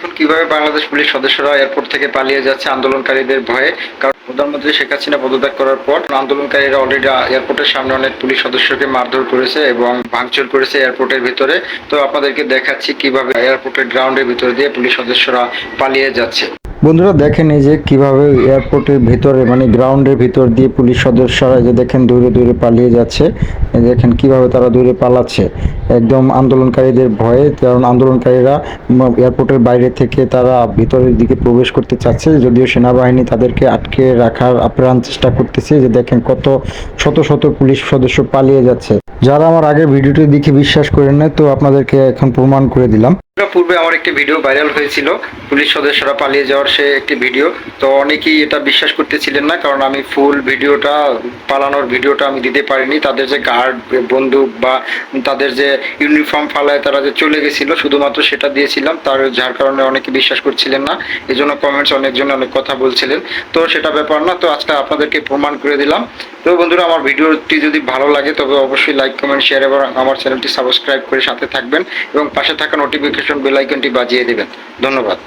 দেখুন কীভাবে বাংলাদেশ পুলিশ সদস্যরা এয়ারপোর্ট থেকে পালিয়ে যাচ্ছে আন্দোলনকারীদের ভয়ে। কারণ প্রধানমন্ত্রী শেখ হাসিনা পদত্যাগ করার পর আন্দোলনকারীরা অলরেডি এয়ারপোর্টের সামনে অনেক পুলিশ সদস্যকে মারধর করেছে এবং ভাঙচুর করেছে এয়ারপোর্টের ভিতরে। তো আপনাদেরকে দেখাচ্ছি কীভাবে এয়ারপোর্টের গ্রাউন্ডের ভিতরে দিয়ে পুলিশ সদস্যরা পালিয়ে যাচ্ছে। বন্ধুরা, দেখেন এই যে কীভাবে এয়ারপোর্টের ভিতরে মানে গ্রাউন্ডের ভিতর দিয়ে পুলিশ সদস্যরা যে দেখেন দূরে দূরে পালিয়ে যাচ্ছে। দেখেন কীভাবে তারা দূরে পালাচ্ছে। একদম আন্দোলনকারীদের ভয়ে, কারণ আন্দোলনকারীরা এয়ারপোর্টের বাইরে থেকে তারা ভিতরের দিকে প্রবেশ করতে চাচ্ছে। যদিও সেনাবাহিনী তাদেরকে আটকে রাখার আপ্রাণ চেষ্টা করতেছে যে দেখেন কত শত শত পুলিশ সদস্য পালিয়ে যাচ্ছে। যারা আমার আগের ভিডিওটি দেখে বিশ্বাস করেন না তো আপনাদেরকে এখন প্রমাণ করে দিলাম। পূর্বে আমার একটি ভিডিও ভাইরাল হয়েছিল, পুলিশ সদস্যরা পালিয়ে যাওয়ার সে একটি ভিডিও। তো অনেকেই এটা বিশ্বাস করতেছিলেন না, কারণ আমি ফুল ভিডিওটা, পালানোর ভিডিওটা আমি দিতে পারিনি। তাদের যে গার্ড বন্দুক বা তাদের যে ইউনিফর্ম ফালায় তারা যে চলে গেছিল, শুধুমাত্র সেটা দিয়েছিলাম। তার যার কারণে অনেকে বিশ্বাস করছিলেন না। এই জন্য কমেন্টস অনেকজন অনেক কথা বলছিলেন। তো সেটা ব্যাপার না, তো আজকে আপনাদেরকে প্রমাণ করে দিলাম। তো বন্ধুরা, আমার ভিডিওটি যদি ভালো লাগে, তবে অবশ্যই লাইক কমেন্ট শেয়ার এবং আমার চ্যানেলটি সাবস্ক্রাইব করে সাথে থাকবেন এবং পাশে থাকা নোটিফিকেশন বেল আইকনটি বাজিয়ে দেবেন। ধন্যবাদ।